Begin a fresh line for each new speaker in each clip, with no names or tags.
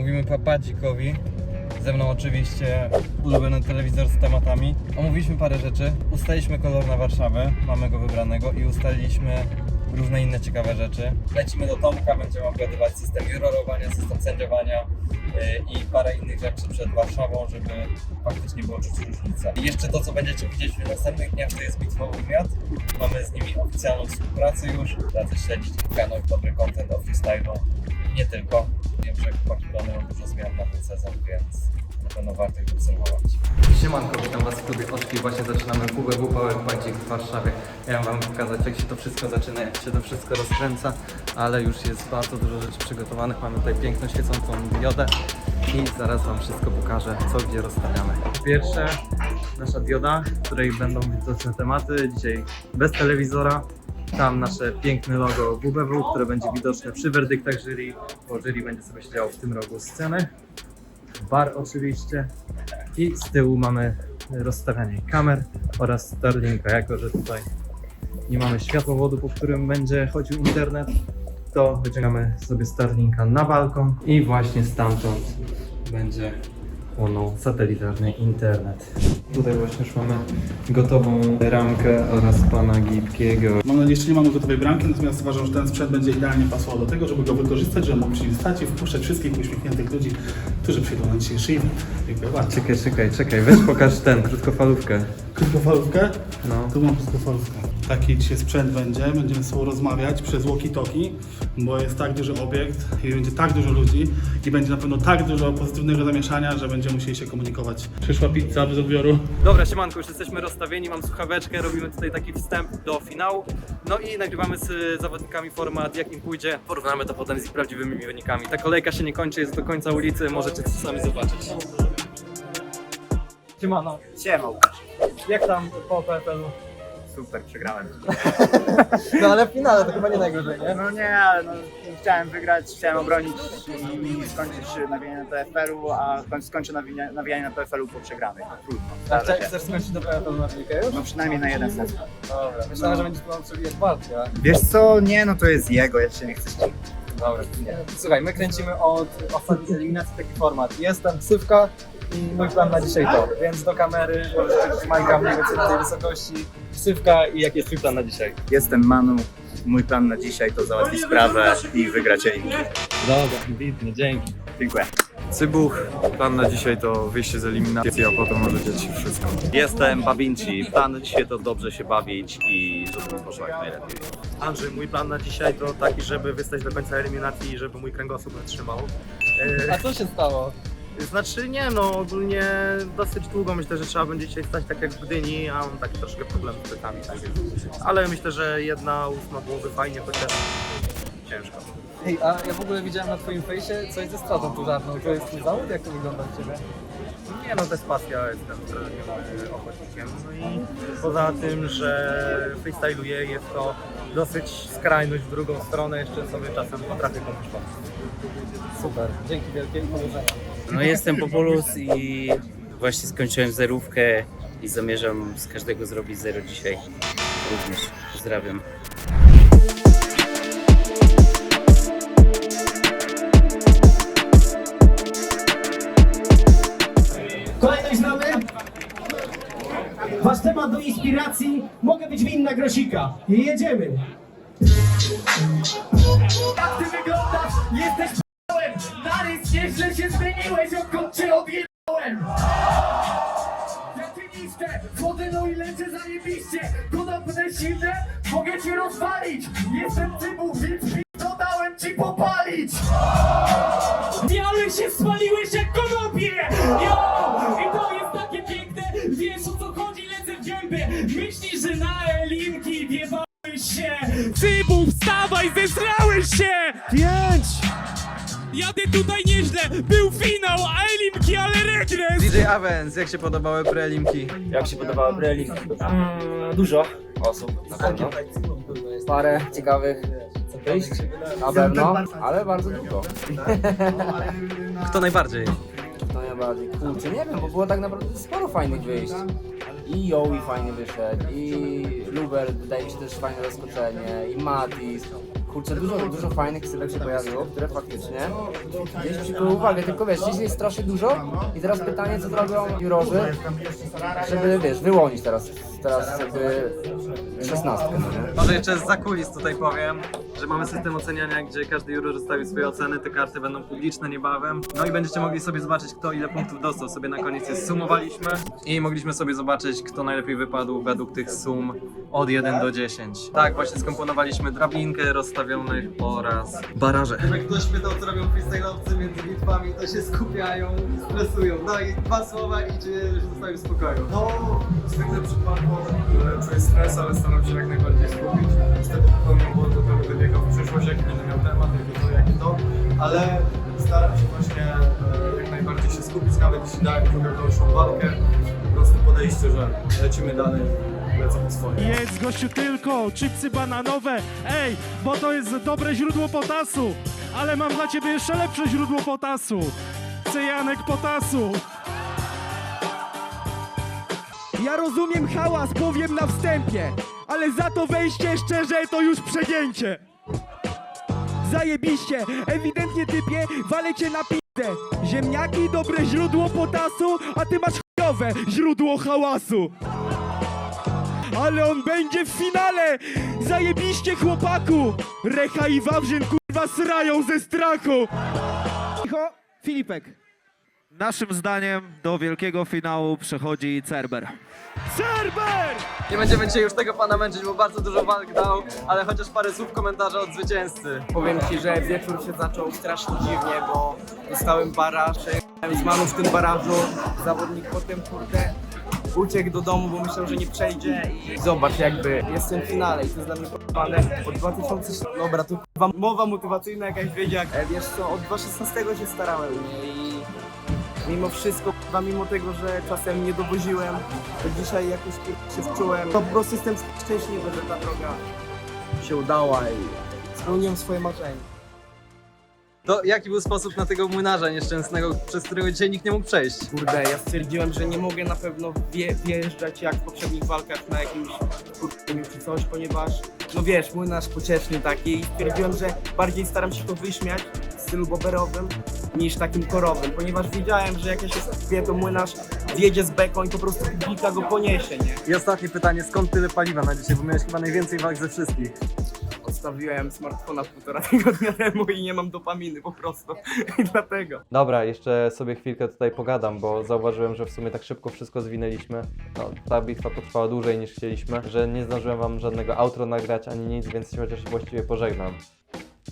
Mówimy papadzikowi. Ze mną oczywiście ulubiony telewizor z tematami. Omówiliśmy parę rzeczy. Ustaliliśmy kolor na Warszawę, mamy go wybranego i ustaliliśmy różne inne ciekawe rzeczy. Lecimy do Tomka, będziemy obgadywać system jurorowania, system sędziowania yy, i parę innych rzeczy przed Warszawą, żeby faktycznie było czuć różnicę. I jeszcze to, co będziecie widzieć w następnych dniach, to jest Bitwa Wymiot. Mamy z nimi oficjalną współpracę już. Radzę śledzić kanał, dobry content o freestylu. Nie tylko. Wiem, że chłopaki planują dużo zmian na ten sezon, więc na pewno warto ich obserwować. Siemanko, witam Was w klubie Oczki. Właśnie zaczynamy WBW PowerPointik w Warszawie. Chciałem Wam pokazać, jak się to wszystko zaczyna, jak się to wszystko rozkręca, ale już jest bardzo dużo rzeczy przygotowanych. Mamy tutaj piękną, świecącą diodę i zaraz Wam wszystko pokażę, co gdzie rozstawiamy. Pierwsze, nasza dioda, w której będą widoczne tematy. Dzisiaj bez telewizora. Tam nasze piękne logo WBW, które będzie widoczne przy werdyktach jury, bo jury będzie sobie siedziało w tym rogu sceny. Bar oczywiście. I z tyłu mamy rozstawianie kamer oraz Starlinka. Jako, że tutaj nie mamy światłowodu, po którym będzie chodził internet, to wyciągamy sobie Starlinka na balkon i właśnie stamtąd będzie płonął satelitarny internet. Tutaj właśnie już mamy gotową ramkę oraz pana Gipkiego.
Mam nadzieję, że jeszcze nie mamy gotowej bramki, natomiast uważam, że ten sprzęt będzie idealnie pasował do tego, żeby go wykorzystać, żeby mógł się stać i wpuszczać wszystkich uśmiechniętych ludzi, którzy przyjdą na dzisiejszy event. Dziękuję bardzo.
Czekaj, czekaj, czekaj, weź pokaż ten, krótkofalówkę.
Krótkofalówkę?
No.
Tu mam krótkofalówkę. Taki dzisiaj sprzęt będzie, będziemy sobą rozmawiać przez walkie-talkie, bo jest tak duży obiekt i będzie tak dużo ludzi i będzie na pewno tak dużo pozytywnego zamieszania, że będziemy musieli się komunikować. Przyszła pizza bez odbioru.
Dobra, siemanko, już jesteśmy rozstawieni, mam słuchaweczkę, robimy tutaj taki wstęp do finału. No i nagrywamy z zawodnikami format, jak im pójdzie. Porównamy to potem z ich prawdziwymi wynikami. Ta kolejka się nie kończy, jest do końca ulicy, możecie to sami zobaczyć. Siemano,
Siema Łukasz.
Jak tam po PFL-u?
Super, przegrałem.
No ale w finale to chyba nie najgorzej, nie?
No nie, ale no, chciałem wygrać, chciałem obronić i skończyć nawijanie na PFL-u, a koń- skończę nawijanie, nawijanie na PFL-u po przegranej. No, trudno.
A
zdarza
chcesz,
się.
chcesz skończyć do PFL na trójkę już?
No przynajmniej na jeden set.
Dobra, myślałem, że będziesz próbował przebijać walkę, a...
Wiesz co, nie no to jest jego, ja się nie chcę ścigać.
Dobra. Słuchaj, my kręcimy od ostatniej eliminacji taki format. Jest tam ksywka i mój plan na dzisiaj to. Więc do kamery, Majka mniej więcej na tej wysokości, ksywka i jaki jest twój plan na dzisiaj?
Jestem Manu, mój plan na dzisiaj to załatwić sprawę i wygrać elimki.
Dobra, widnie, dzięki.
Dziękuję.
Cybuch, plan na dzisiaj to wyjście z eliminacji, a potem może dziać się wszystko.
Jestem Babinci. Plan na dzisiaj to dobrze się bawić i żeby mi poszło jak najlepiej.
Andrzej, mój plan na dzisiaj to taki, żeby wystać do końca eliminacji i żeby mój kręgosłup wytrzymał.
A co się stało?
E, znaczy nie no, ogólnie dosyć długo myślę, że trzeba będzie dzisiaj stać tak jak w Gdyni, a mam taki troszkę problem z pytami, tak. Ale myślę, że jedna ósma byłoby fajnie, chociaż ciężko.
Hej, a ja w ogóle widziałem na twoim fejsie coś ze stratą pożarną. To jest twój zawód? Jak to wygląda u ciebie?
Nie no, to jest pasja, jestem wrażliwym ochotnikiem. No i poza tym, że freestyluję, jest to dosyć skrajność w drugą stronę, jeszcze sobie czasem potrafię komuś pomóc.
Super, dzięki wielkie i powodzenia.
No jestem Populus i właśnie skończyłem zerówkę i zamierzam z każdego zrobić zero dzisiaj również. Pozdrawiam.
Kolejność znamy? Wasz temat do inspiracji mogę być winna grosika. I jedziemy. Jak ty wyglądasz? Jesteś nieźle się zmieniłeś, odkąd cię odjebałem. Niszczę, wchodzę no i lecę zajebiście. Podobne silne, mogę cię rozwalić. Jestem cybuch, więc to dałem ci popalić. Białych się spaliłeś jak konopie! Jo! I to jest takie piękne, wiesz o co chodzi, lecę w gębę. Myślisz, że na elimki wiebałeś się. Cybuch, wstawaj! Pięć! Jadę tutaj nieźle, był finał, a elimki, ale regres!
DJ Avens, jak się podobały prelimki?
Jak się podobały prelinki? Mm, dużo osób na pewno. Parę ciekawych wyjść na pewno, ale bardzo długo.
Kto najbardziej?
To najbardziej. Kurczę, nie wiem, bo było tak naprawdę sporo fajnych wyjść. I Joey fajnie wyszedł, i Luber wydaje mi się też fajne zaskoczenie, i Matis. Kurczę, dużo, dużo fajnych ksywek się pojawiło, które faktycznie gdzieś przykuły uwagę, tylko wiesz, dzisiaj jest strasznie dużo i teraz pytanie, co zrobią jurorzy, żeby, wiesz, wyłonić teraz, teraz jakby szesnastkę, no nie?
Może jeszcze z zakulis tutaj powiem, że mamy system oceniania, gdzie każdy juror zostawił swoje oceny, te karty będą publiczne niebawem. No i będziecie mogli sobie zobaczyć, kto ile punktów dostał. Sobie na koniec je sumowaliśmy i mogliśmy sobie zobaczyć, kto najlepiej wypadł według tych sum od 1 do 10. Tak, właśnie skomponowaliśmy drabinkę rozstawionych oraz baraże. Jak ktoś pytał, co robią freestyle'owcy między bitwami, to się skupiają i stresują. No i dwa słowa i się zostają w spokoju.
No, zwykle w przypadku e, czuję stres, ale staram się jak najbardziej skupić. Niestety popełniam błąd, do tego wybiegam w przyszłość, jaki będę miał temat, jakie to, jakie to, ale staram się właśnie e, jak najbardziej się skupić, nawet jeśli dałem drugą gorszą walkę, po prostu podejście, że lecimy dalej, lecę po swoje.
Jedz gościu tylko chipsy bananowe, ej, bo to jest dobre źródło potasu, ale mam dla ciebie jeszcze lepsze źródło potasu. Cyjanek potasu. Ja rozumiem hałas, powiem na wstępie, ale za to wejście szczerze to już przegięcie. Zajebiście, ewidentnie typie, walę cię na pizdę. Ziemniaki, dobre źródło potasu, a ty masz chujowe źródło hałasu. Ale on będzie w finale! Zajebiście chłopaku! Recha i Wawrzyn kurwa srają ze strachu! Cicho, Filipek. Naszym zdaniem do wielkiego finału przechodzi Cerber. Cerber!
Nie będziemy dzisiaj już tego pana męczyć, bo bardzo dużo walk dał, ale chociaż parę słów komentarza od zwycięzcy.
Powiem Ci, że wieczór się zaczął strasznie dziwnie, bo dostałem baraż, z mamą w tym barażu, zawodnik potem kurde uciekł do domu, bo myślał, że nie przejdzie i zobacz jakby jestem w finale i to jest dla mnie podobane od 2000, dobra to kurwa mowa motywacyjna jakaś wiedzie jak, e, wiesz co, od 2016 się starałem i mimo wszystko, mimo tego, że czasem nie dowoziłem, to dzisiaj jakoś kurwa, się wczułem, to po prostu jestem szczęśliwy, że ta droga się udała i spełniłem swoje marzenie.
To jaki był sposób na tego młynarza nieszczęsnego, przez którego dzisiaj nikt nie mógł przejść?
Kurde, ja stwierdziłem, że nie mogę na pewno wje, wjeżdżać jak w poprzednich walkach na jakimś kurczeniu czy coś, ponieważ, no wiesz, młynarz pocieszny taki i stwierdziłem, że bardziej staram się to wyśmiać w stylu boberowym niż takim korowym, ponieważ wiedziałem, że jak ja się wie, to młynarz wjedzie z beką i po prostu publika go poniesie, nie?
I ostatnie pytanie, skąd tyle paliwa na dzisiaj, bo miałeś chyba najwięcej walk ze wszystkich.
Odstawiłem smartfona półtora tygodnia temu i nie mam dopaminy po prostu i dlatego.
Dobra, jeszcze sobie chwilkę tutaj pogadam, bo zauważyłem, że w sumie tak szybko wszystko zwinęliśmy. No, ta bitwa potrwała dłużej niż chcieliśmy, że nie zdążyłem wam żadnego outro nagrać ani nic, więc się chociaż właściwie pożegnam.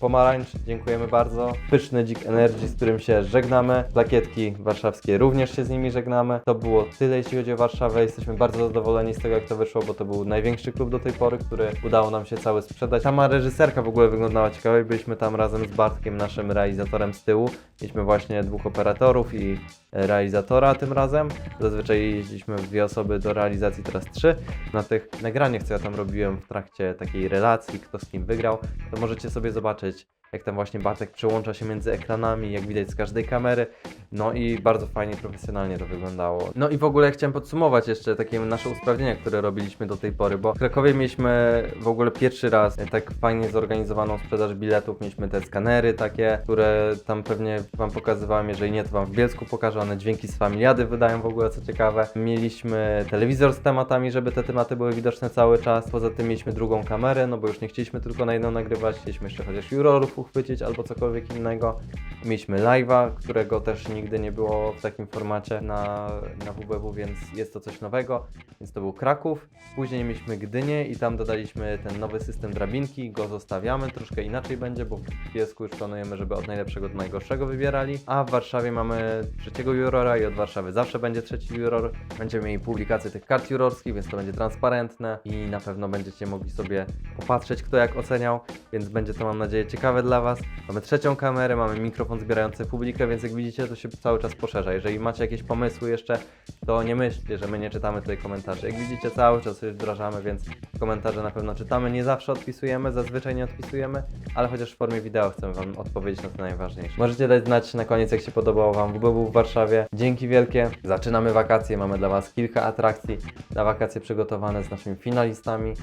Pomarańcz, dziękujemy bardzo. Pyszny Dzik Energy, z którym się żegnamy. Plakietki warszawskie również się z nimi żegnamy. To było tyle, jeśli chodzi o Warszawę. Jesteśmy bardzo zadowoleni z tego, jak to wyszło, bo to był największy klub do tej pory, który udało nam się cały sprzedać. Sama reżyserka w ogóle wyglądała ciekawie. Byliśmy tam razem z Bartkiem, naszym realizatorem z tyłu. Mieliśmy właśnie dwóch operatorów i realizatora tym razem. Zazwyczaj jeździliśmy w dwie osoby do realizacji, teraz trzy. Na tych nagraniach, co ja tam robiłem w trakcie takiej relacji, kto z kim wygrał, to możecie sobie zobaczyć, message jak tam właśnie Bartek przełącza się między ekranami, jak widać z każdej kamery. No i bardzo fajnie, profesjonalnie to wyglądało. No i w ogóle chciałem podsumować jeszcze takie nasze usprawnienia, które robiliśmy do tej pory, bo w Krakowie mieliśmy w ogóle pierwszy raz tak fajnie zorganizowaną sprzedaż biletów. Mieliśmy te skanery takie, które tam pewnie Wam pokazywałem, jeżeli nie, to Wam w Bielsku pokażę. One dźwięki z familiady wydają w ogóle, co ciekawe. Mieliśmy telewizor z tematami, żeby te tematy były widoczne cały czas. Poza tym mieliśmy drugą kamerę, no bo już nie chcieliśmy tylko na jedną nagrywać, chcieliśmy jeszcze chociaż jurorów uchwycić albo cokolwiek innego. Mieliśmy live'a, którego też nigdy nie było w takim formacie na, na WBW, więc jest to coś nowego. Więc to był Kraków. Później mieliśmy Gdynię i tam dodaliśmy ten nowy system drabinki. Go zostawiamy, troszkę inaczej będzie, bo w Piesku już planujemy, żeby od najlepszego do najgorszego wybierali. A w Warszawie mamy trzeciego jurora i od Warszawy zawsze będzie trzeci juror. Będziemy mieli publikację tych kart jurorskich, więc to będzie transparentne i na pewno będziecie mogli sobie popatrzeć, kto jak oceniał, więc będzie to mam nadzieję ciekawe dla Was. Mamy trzecią kamerę, mamy mikrofon zbierający publikę, więc jak widzicie, to się cały czas poszerza. Jeżeli macie jakieś pomysły jeszcze, to nie myślcie, że my nie czytamy tutaj komentarzy. Jak widzicie, cały czas coś wdrażamy, więc komentarze na pewno czytamy. Nie zawsze odpisujemy, zazwyczaj nie odpisujemy, ale chociaż w formie wideo chcemy Wam odpowiedzieć na to najważniejsze. Możecie dać znać na koniec, jak się podobało Wam WBW w Warszawie. Dzięki wielkie. Zaczynamy wakacje, mamy dla Was kilka atrakcji na wakacje przygotowane z naszymi finalistami.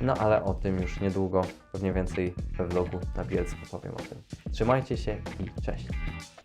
No ale o tym już niedługo, pewnie więcej we vlogu na Bielsko powiem o tym. Trzymajcie się i cześć. Pech.